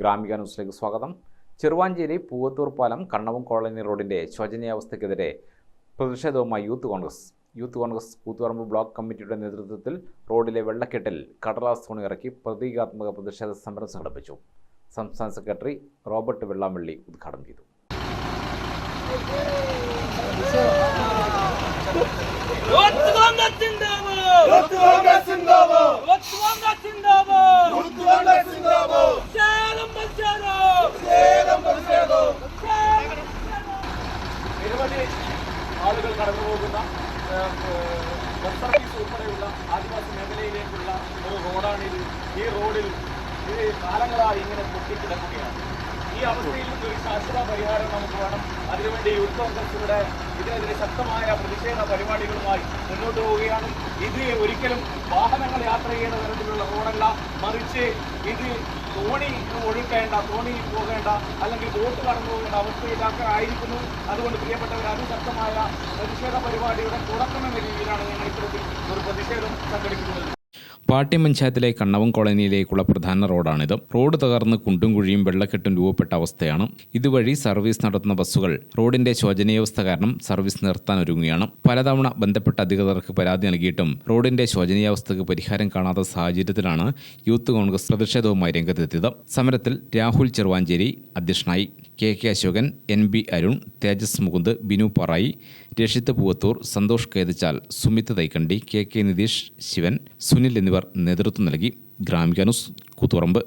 ഗ്രാമിക ന്യൂസിലേക്ക് സ്വാഗതം. ചെറുവാഞ്ചേരി പൂവത്തൂർ പാലം കണ്ണവും കോളനി റോഡിന്റെ ശോചനീയാവസ്ഥയ്ക്കെതിരെ പ്രതിഷേധവുമായി youth Congress. Youth Congress Koothuparamba block കമ്മിറ്റിയുടെ നേതൃത്വത്തിൽ റോഡിലെ വെള്ളക്കെട്ടിൽ കടലാസ് തുണി ഇറക്കി പ്രതീകാത്മക പ്രതിഷേധ സമരം സംഘടിപ്പിച്ചു. സംസ്ഥാന സെക്രട്ടറി റോബർട്ട് വെള്ളാമള്ളി ഉദ്ഘാടനം ചെയ്തു. യൂത്ത് കോൺഗ്രസ് സിന്ദാബാദ് യൂത്ത് കോൺഗ്രസ് സിന്ദാബാദ് യൂത്ത് കോൺഗ്രസ് സിന്ദാബാദ് യൂത്ത് കോൺഗ്രസ് സിന്ദാബാദ് ശാലം പ്രതിഷേധം പ്രതിഷേധം പ്രതിഷേധം നിരവധി ആളുകൾ കടന്നുപോകുന്ന സർവീസ് ഉൾപ്പെടെയുള്ള ആദിവാസി മേഖലയിലേക്കുള്ള ഒരു റോഡാണിത് ഈ റോഡിൽ ഇത് കാലങ്ങളായി ഇങ്ങനെ പൊട്ടിക്കിടക്കുകയാണ്. ഈ അവസ്ഥയിൽ നിന്നൊരു ശാശ്വത പരിഹാരം നമുക്ക് വേണം. അതിനുവേണ്ടി യൂത്ത് കോൺഗ്രസ് ഇവിടെ ഇതിനെതിരെ ശക്തമായ പ്രതിഷേധ പരിപാടികളുമായി മുന്നോട്ട് പോവുകയാണ്. ഇത് ഒരിക്കലും വാഹനങ്ങൾ യാത്ര ചെയ്യുന്ന തരത്തിലുള്ള റോഡല്ല. മറിച്ച് ഇത് തോണി ഒഴുക്കേണ്ട തോണി പോകേണ്ട അല്ലെങ്കിൽ ബോട്ട് കടന്നു പോകേണ്ട അവസ്ഥയിലൊക്കെ ആയിരിക്കുന്നു. അതുകൊണ്ട് പ്രിയപ്പെട്ടവർ അതിശക്തമായ പ്രതിഷേധ പരിപാടിയുടെ തുടക്കമെന്ന രീതിയിലാണ് ഞങ്ങൾ ഇത്തരത്തിൽ ഒരു പ്രതിഷേധം സംഘടിപ്പിക്കുന്നത്. പാട്യം പഞ്ചായത്തിലെ കണ്ണവം കോളനിയിലേക്കുള്ള പ്രധാന റോഡാണിത്. റോഡ് തകർന്ന് കുണ്ടും കുഴിയും വെള്ളക്കെട്ടും രൂപപ്പെട്ട അവസ്ഥയാണ്. ഇതുവഴി സർവീസ് നടത്തുന്ന ബസ്സുകൾ റോഡിന്റെ ശോചനീയാവസ്ഥ കാരണം സർവീസ് നിർത്താൻ ഒരുങ്ങുകയാണ്. പലതവണ ബന്ധപ്പെട്ട അധികൃതർക്ക് പരാതി നൽകിയിട്ടും റോഡിന്റെ ശോചനീയാവസ്ഥക്ക് പരിഹാരം കാണാത്ത സാഹചര്യത്തിലാണ് യൂത്ത് കോൺഗ്രസ് പ്രതിഷേധവുമായി രംഗത്തെത്തിയത്. സമരത്തിൽ രാഹുൽ ചെറുവാഞ്ചേരി അധ്യക്ഷനായി K K Ashokan N B Arun Thejas Mukund Binu Parayi Rakshith Poovathur Santhosh Kethachal Sumith Thaikandi K K Nitish Sivan Sunil എന്നിവർ നേതൃത്വം നൽകി. ഗ്രാമിക ന്യൂസ് കൂത്തുപറമ്പ്.